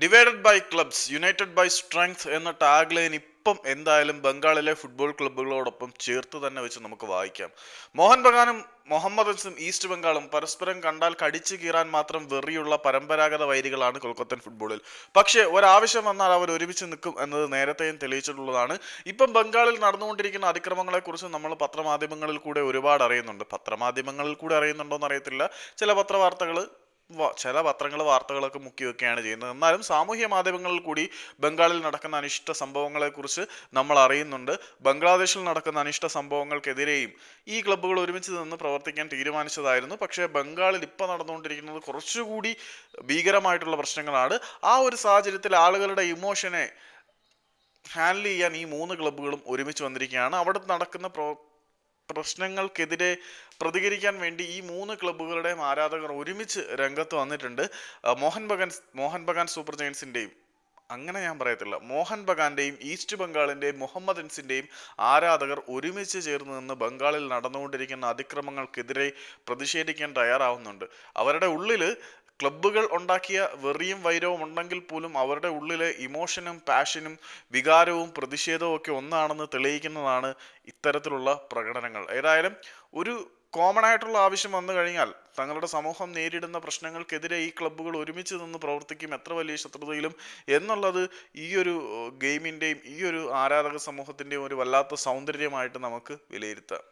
Divided by clubs united by strength എന്ന tag line ഇപ്പം എന്തായാലും ബംഗാളിലെ ഫുട്ബോൾ ക്ലബ്ബുകളോടൊപ്പം ചേർത്ത് തന്നെ വെച്ച് നമുക്ക് വായിക്കാം. മോഹൻ ബഗാനും മുഹമ്മദ് അൻസും ഈസ്റ്റ് ബംഗാളും പരസ്പരം കണ്ടാൽ കടിച്ചു കീറാൻ മാത്രം വെറിയുള്ള പരമ്പരാഗത വൈരികളാണ് കൊൽക്കത്തൻ ഫുട്ബോളിൽ പക്ഷേ ഒരാവശ്യം വന്നാൽ അവർ ഒരുമിച്ച് നിൽക്കും എന്നത് നേരത്തെയും തെളിയിച്ചിട്ടുള്ളതാണ്. ഇപ്പം ബംഗാളിൽ നടന്നുകൊണ്ടിരിക്കുന്ന അതിക്രമങ്ങളെക്കുറിച്ച് നമ്മൾ പത്രമാധ്യമങ്ങളിൽ കൂടെ ഒരുപാട് അറിയുന്നുണ്ട്. പത്രമാധ്യമങ്ങളിൽ കൂടെ അറിയുന്നുണ്ടോ എന്ന് അറിയത്തില്ല. ചില പത്രവാർത്തകൾ ചില പത്രങ്ങൾ വാർത്തകളൊക്കെ മുക്കി വെക്കുകയാണ് ചെയ്യുന്നത്. എന്നാലും സാമൂഹ്യ മാധ്യമങ്ങളിൽ കൂടി ബംഗാളിൽ നടക്കുന്ന അനിഷ്ട സംഭവങ്ങളെക്കുറിച്ച് നമ്മൾ അറിയുന്നുണ്ട്. ബംഗ്ലാദേശിൽ നടക്കുന്ന അനിഷ്ട സംഭവങ്ങൾക്കെതിരെയും ഈ ക്ലബ്ബുകൾ ഒരുമിച്ച് നിന്ന് പ്രവർത്തിക്കാൻ തീരുമാനിച്ചതായിരുന്നു. പക്ഷേ ബംഗാളിൽ ഇപ്പോൾ നടന്നുകൊണ്ടിരിക്കുന്നത് കുറച്ചുകൂടി ഭീകരമായിട്ടുള്ള പ്രശ്നങ്ങളാണ്. ആ ഒരു സാഹചര്യത്തിൽ ആളുകളുടെ ഇമോഷനെ ഹാൻഡിൽ ചെയ്യാൻ ഈ മൂന്ന് ക്ലബ്ബുകളും ഒരുമിച്ച് വന്നിരിക്കുകയാണ്. അവിടെ നടക്കുന്ന പ്രോ പ്രശ്നങ്ങൾക്കെതിരെ പ്രതികരിക്കാൻ വേണ്ടി ഈ മൂന്ന് ക്ലബ്ബുകളുടെയും ആരാധകർ ഒരുമിച്ച് രംഗത്ത് വന്നിട്ടുണ്ട്. മോഹൻ ബഗാൻ മോഹൻ ബഗാൻ സൂപ്പർ ജയൻസിന്റെയും അങ്ങനെ ഞാൻ പറയത്തില്ല മോഹൻ ബഗാന്റെയും ഈസ്റ്റ് ബംഗാളിന്റെയും മുഹമ്മദൻസിന്റെയും ആരാധകർ ഒരുമിച്ച് ചേർന്ന് നിന്ന് ബംഗാളിൽ നടന്നുകൊണ്ടിരിക്കുന്ന അതിക്രമങ്ങൾക്കെതിരെ പ്രതിഷേധിക്കാൻ തയ്യാറാവുന്നുണ്ട്. അവരുടെ ഉള്ളിൽ ക്ലബ്ബുകൾ ഉണ്ടാക്കിയ വെറിയും വൈരവും ഉണ്ടെങ്കിൽ പോലും അവരുടെ ഉള്ളിലെ ഇമോഷനും പാഷനും വികാരവും പ്രതിഷേധവും ഒക്കെ ഒന്നാണെന്ന് തെളിയിക്കുന്നതാണ് ഇത്തരത്തിലുള്ള പ്രകടനങ്ങൾ. ഏതായാലും ഒരു കോമൺ ആയിട്ടുള്ള ആവശ്യം വന്നു കഴിഞ്ഞാൽ തങ്ങളുടെ സമൂഹം നേരിടുന്ന പ്രശ്നങ്ങൾക്കെതിരെ ഈ ക്ലബ്ബുകൾ ഒരുമിച്ച് നിന്ന് പ്രവർത്തിക്കും. എത്ര വലിയ ശത്രുതയിലും എന്നുള്ളത് ഈ ഒരു ഗെയിമിന്റെയും ഈ ഒരു ആരാധക സമൂഹത്തിന്റെയും ഒരു വല്ലാത്ത സൗന്ദര്യമായിട്ട് നമുക്ക് വിലയിരുത്താം.